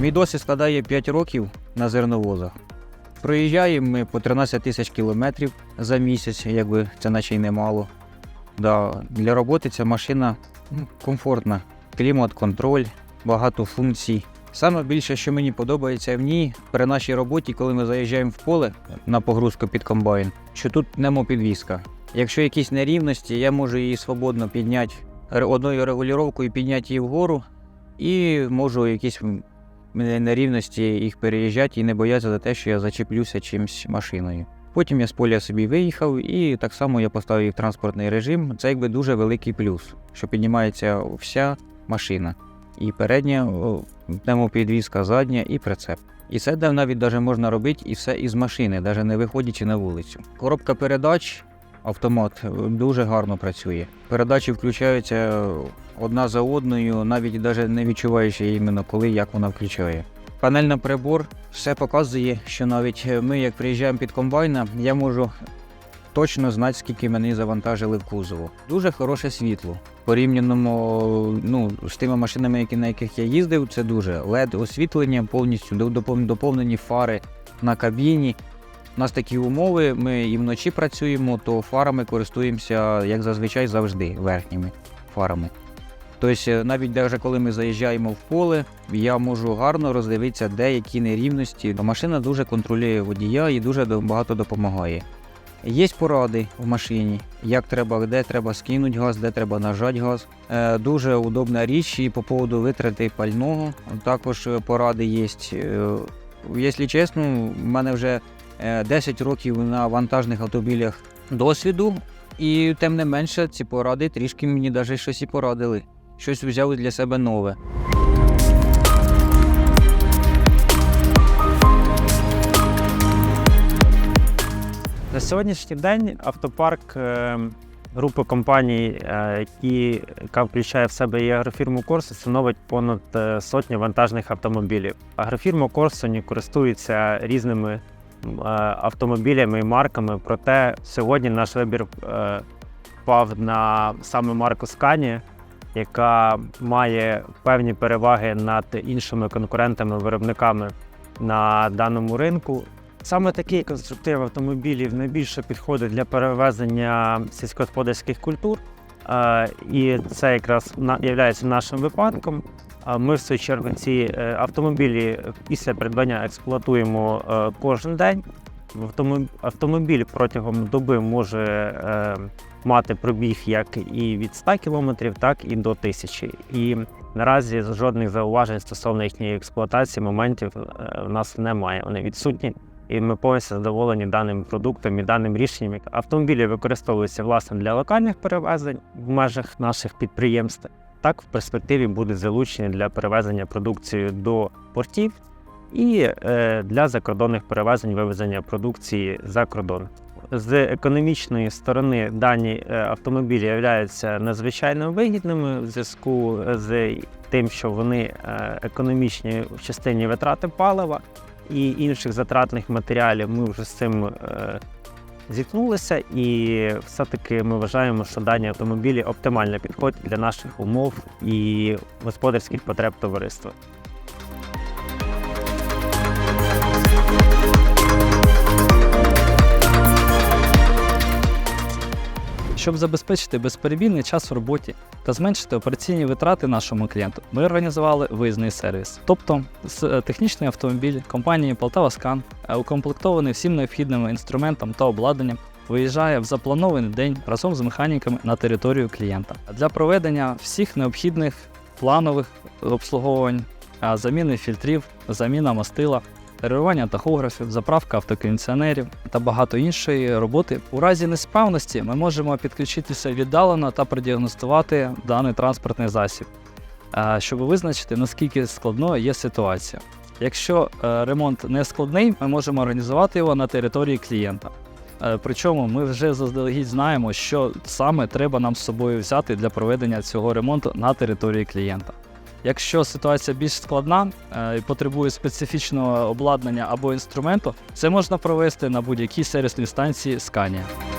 Мій досвід складає 5 років на зерновозах. Проїжджаємо ми по 13 тисяч кілометрів за місяць, якби це наче й немало. Да, для роботи ця машина ну, комфортна. Клімат, контроль, багато функцій. Саме більше, що мені подобається в ній при нашій роботі, коли ми заїжджаємо в поле на погрузку під комбайн, що тут немопідвізка. Якщо якісь нерівності, я можу її свободно підняти одною регулюваною, підняти її вгору, і можу якісь нерівності їх переїжджати і не боятися за те, що я зачеплюся чимсь машиною. Потім я з поля собі виїхав, і так само я поставив її в транспортний режим. Це якби дуже великий плюс, що піднімається вся машина. І передня пневмопідвізка, задня і прицеп. І це навіть даже можна робити і все із машини, навіть не виходячи на вулицю. Коробка передач, автомат е, дуже гарно працює. Передачі включаються одна за одною, навіть даже не відчуваючи іменно коли як вона включає. Панель на прибор все показує, що навіть ми, як приїжджаємо під комбайна, я можу точно знати, скільки мені завантажили в кузову. Дуже хороше світло. Порівняно ну, з тими машинами, які, на яких я їздив, це дуже led освітлення, повністю до- доповнені фари на кабіні. У нас такі умови, ми і вночі працюємо, то фарами користуємося, як зазвичай, завжди верхніми фарами. Тобто, навіть даже коли ми заїжджаємо в поле, я можу гарно роздивитися, де які нерівності. Машина дуже контролює водія і дуже багато допомагає. Є поради в машині, як треба, де треба скинути газ, де треба нажати газ. Е, дуже удобна річ і по поводу витрати пального. Також е, поради є. Якщо чесно, в мене вже е, 10 років на вантажних автомобілях досвіду, і тим не менше ці поради трішки мені навіть щось і порадили. Щось взяв для себе нове. На сьогоднішній день автопарк е, групи компаній, е, яка включає в себе і агрофірму Корсо, становить понад е, сотню вантажних автомобілів. Агрофірма Корсоні користується різними автомобілями і марками, проте сьогодні наш вибір впав на саме марку Scania, яка має певні переваги над іншими конкурентами-виробниками на даному ринку. Саме такий конструктив автомобілів найбільше підходить для перевезення сільськогосподарських культур, Е, і це якраз є нашим випадком. Ми, в свою чергу, ці е, автомобілі після придбання експлуатуємо е, кожен день. Автомоб- Автомобіль протягом доби може е, мати пробіг як і від 100 км, так і до 1000. І наразі жодних зауважень стосовно їхньої експлуатації моментів е, в нас немає. Вони відсутні і ми повністю задоволені даним продуктом і даним рішенням. Автомобілі використовуються власне для локальних перевезень в межах наших підприємств. Так в перспективі будуть залучені для перевезення продукції до портів і е, для закордонних перевезень вивезення продукції за кордон. З економічної сторони дані е, автомобілі являються надзвичайно вигідними в зв'язку з тим, що вони е, економічні в частині витрати палива і інших затратних матеріалів. Ми вже з цим зіткнулися, і все-таки ми вважаємо, що дані автомобілі оптимально підходять для наших умов і господарських потреб товариства. Щоб забезпечити безперебійний час в роботі та зменшити операційні витрати нашому клієнту, ми організували виїзний сервіс. Тобто, е, технічний автомобіль компанії Полтава Скан, е, укомплектований всім необхідним інструментом та обладнанням, виїжджає в запланований день разом з механіками на територію клієнта для проведення всіх необхідних планових обслуговувань, заміни фільтрів, заміна мастила, регулювання тахографів, заправка автокондиціонерів та багато іншої роботи. У разі несправності ми можемо підключитися віддалено та продіагностувати даний транспортний засіб, щоб визначити, наскільки складною є ситуація. Якщо е, ремонт не складний, ми можемо організувати його на території клієнта. Е, Причому ми вже заздалегідь знаємо, що саме треба нам з собою взяти для проведення цього ремонту на території клієнта. Якщо ситуація більш складна е, і потребує специфічного обладнання або інструменту, це можна провести на будь-якій сервісній станції Scania.